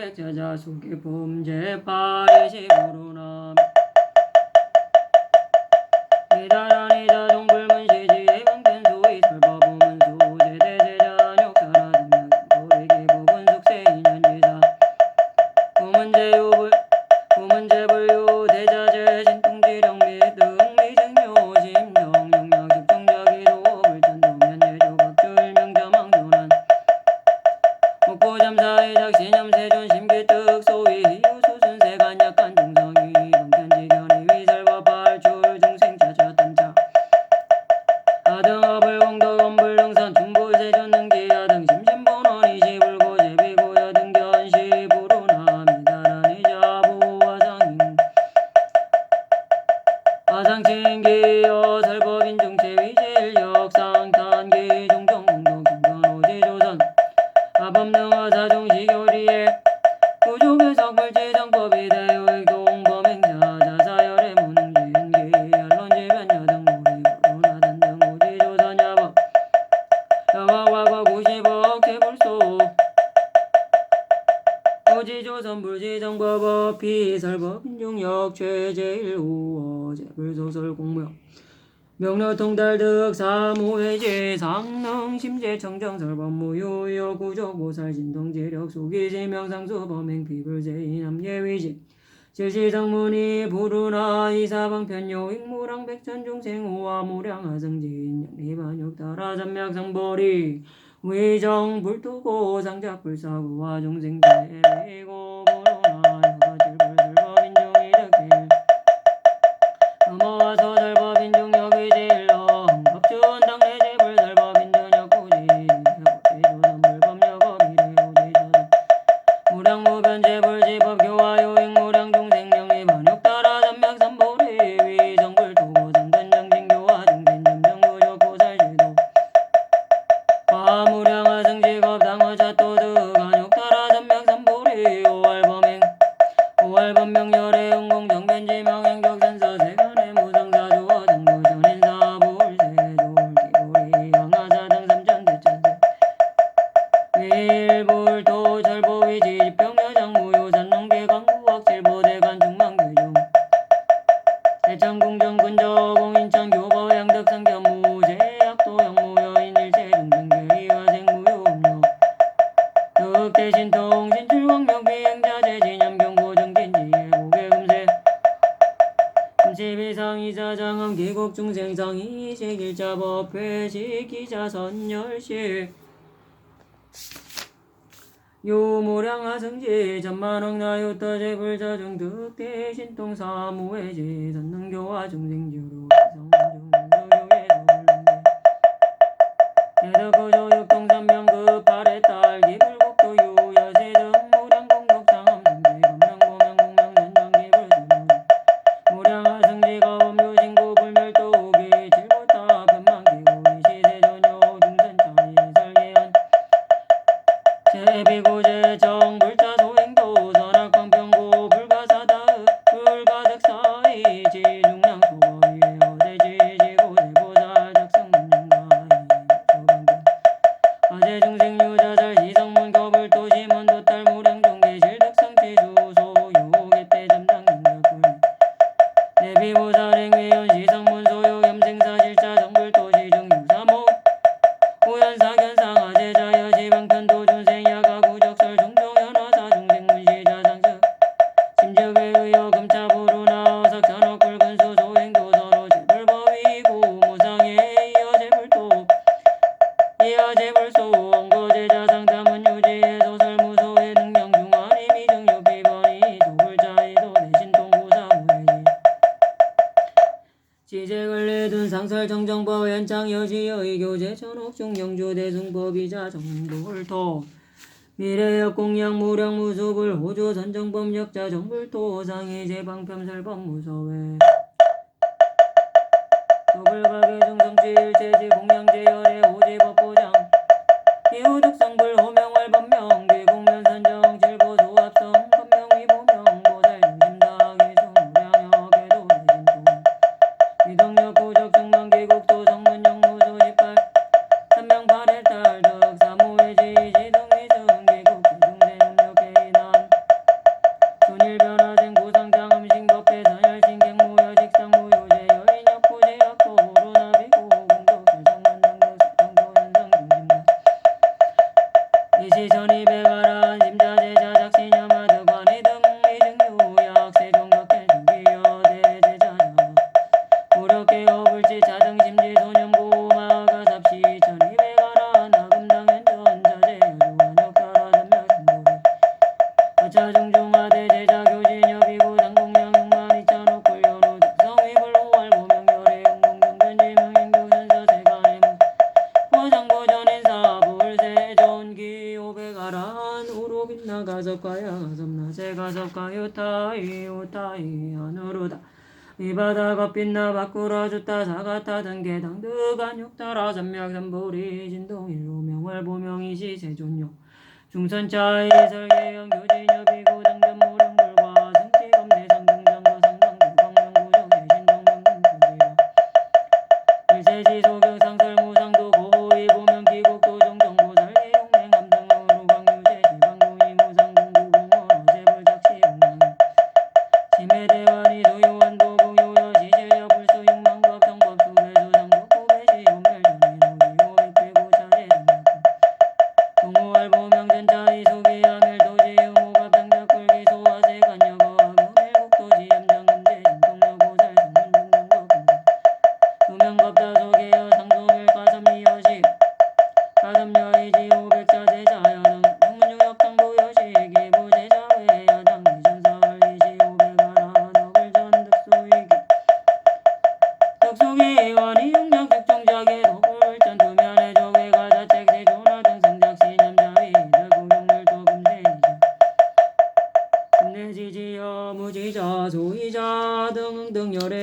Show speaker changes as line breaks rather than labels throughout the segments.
백제자 속기 범죄 파리시으로 오지 조선 불지정법 피설법 인중역 최제일 우어제 불소설 공무역 명료 통달 득사무회제 상능 심제 청정설 법무유역 구조 보살 진동제력 속이지 명상수 범행 비불제인암예위지 질시정문이 부르나 이사방편요 익무랑 백천중생 우화무량 하승진 양리반역 따라 잠맥상벌이 위정 불투고 장자 불사 우화 종생대고 짧은 명절에 기자 법회지 기자 선열식 요모량 하승지 전만억 나요터 제불자중 득대신통 사무회지 선능교화 중생주로 성중. 지책을 내둔 상설 정정법 연장 여지의 교재 전옥중 영조 대승법이자 정불토 미래역 공양 무령 무속을 호조 선정법 역자 정불토 상해제 방편설법 무소외 조불박의 중성지일제지 공양제 오베가란 우로 빛나가 접가야 접나제가 접가유타이 우타이 안으로다. 이바다가 빛나 바꾸러 주다 사가타 등계 당득한 육따라 전명 전보리 진동 일로명을 보명이시 제존용 중선차이 설계형 교진여 비고다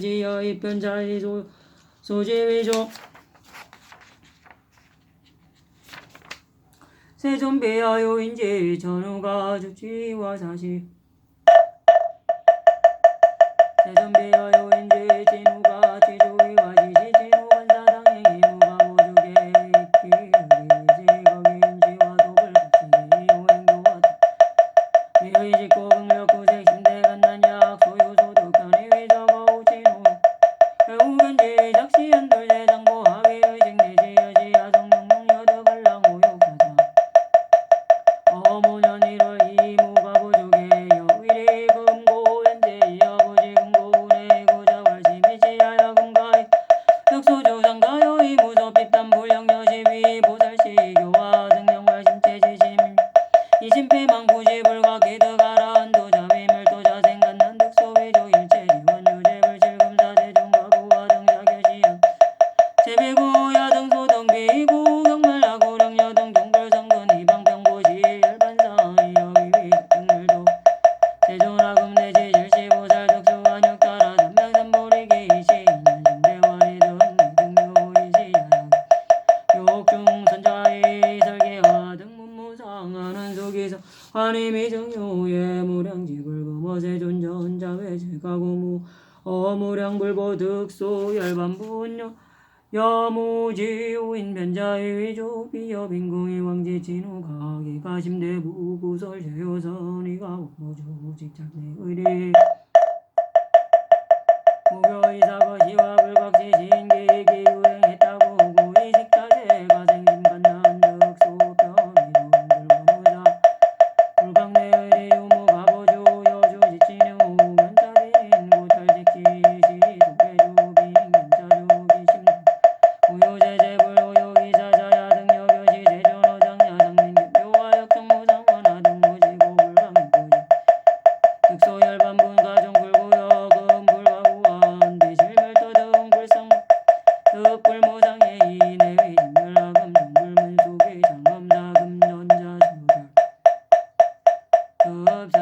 지어 입변자의 조, 소재외조. 세존배하여 인제 전후가 죽지와 사실. 세존배하여 향하는 속에서 하님이 정요의 무량지굴 금어세 그 존전 혼자외제가고무 어무량불보득소 열반분녀 여무지우인 변자의조 비여빈궁이 왕지 진우가 기가심대부구설 제요선이가 업무조 직장내 의리. loves